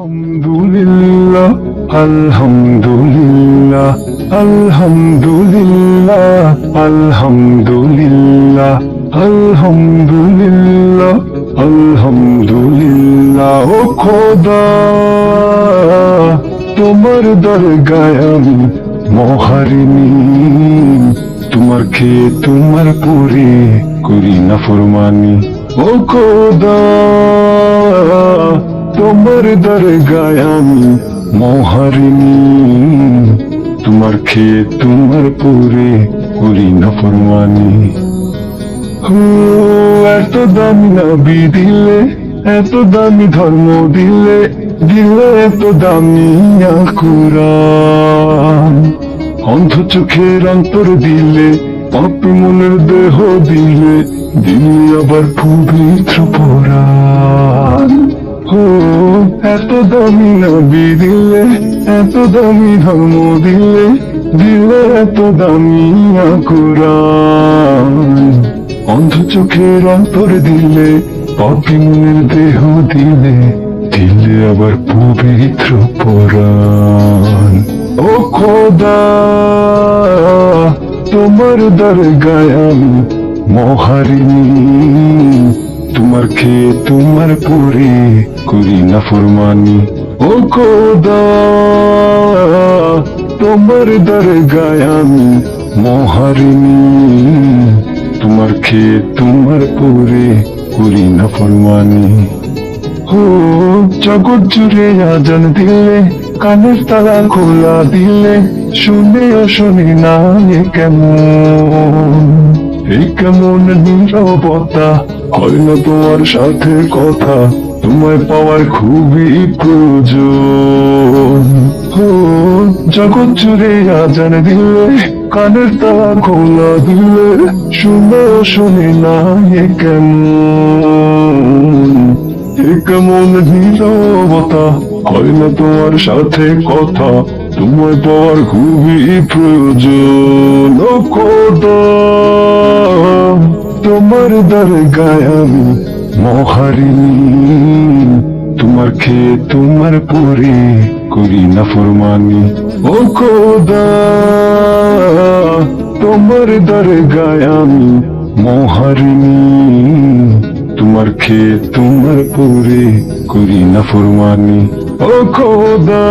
আলহামদুলিল্লাহ আলহামদুলিল্লাহ আলহামদুলিল্লাহ আলহামদুলিল্লাহ আলহামদুলিল্লাহ আলহামদুলিল্লাহ, ও খোদা, তোমার দরগায় আমি মহারিনী তোমার খেয়ে তোমার পরে করি না ফরমানি, ও খোদা। তোমার দরগায় আমি মহারিনী তোমার খেয়ে তোমার পরে করি না ফরমানি। এত দামি নবী দিলে এত দামি ধর্ম দিলে দিলে এত দামি কুরান অন্ধ চোখের অন্তর দিলে, পাপি মনের দেহ দিলে দিলে আবার পবিত্র পুরাণ এত দামি নবী দিলে এত দামি ধর্ম দিলে দিলে এত দামি অন্ধ চোখের অন্তর দিলে পাপি মনের দেহ দিলে দিলে আবার পবিত্র পুরাণ ও খোদা, তোমার দরগায় আমি মহারিনী। তোমার খেয়ে তোমার পরে করি না ফরমানি। ও খোদা, তোমার দরগায় আমি মহারিনী তোমার খেয়ে তোমার পরে করি না ফরমানি। ও জগৎ জুড়ে আজান দিলে, কানের তালা খোলা দিলে, শুনে শুনি না কেমন? কেমন নীরবতা? হয় না তোমার সাথে কথা? তোমায় পাওয়ার খুবই প্রয়োজন। জগৎ জুড়ে আজান দিলে, কানের তালা খোলা দিলে, শুনে শুনি না এ কেমন? এ কেমন নীরবতা? হয় না তোমার সাথে কথা? তোমায় পাওয়ার খুবই প্রয়োজন। খোদা! তোমার দরগায় আমি মহারিনী তোমার খেয়ে তোমার পরে করি না ফরমানি। ও খোদা, তোমার দরগায় আমি মহারিনী তোমার খেয়ে তোমার পরে করি না ফরমানি। ও খোদা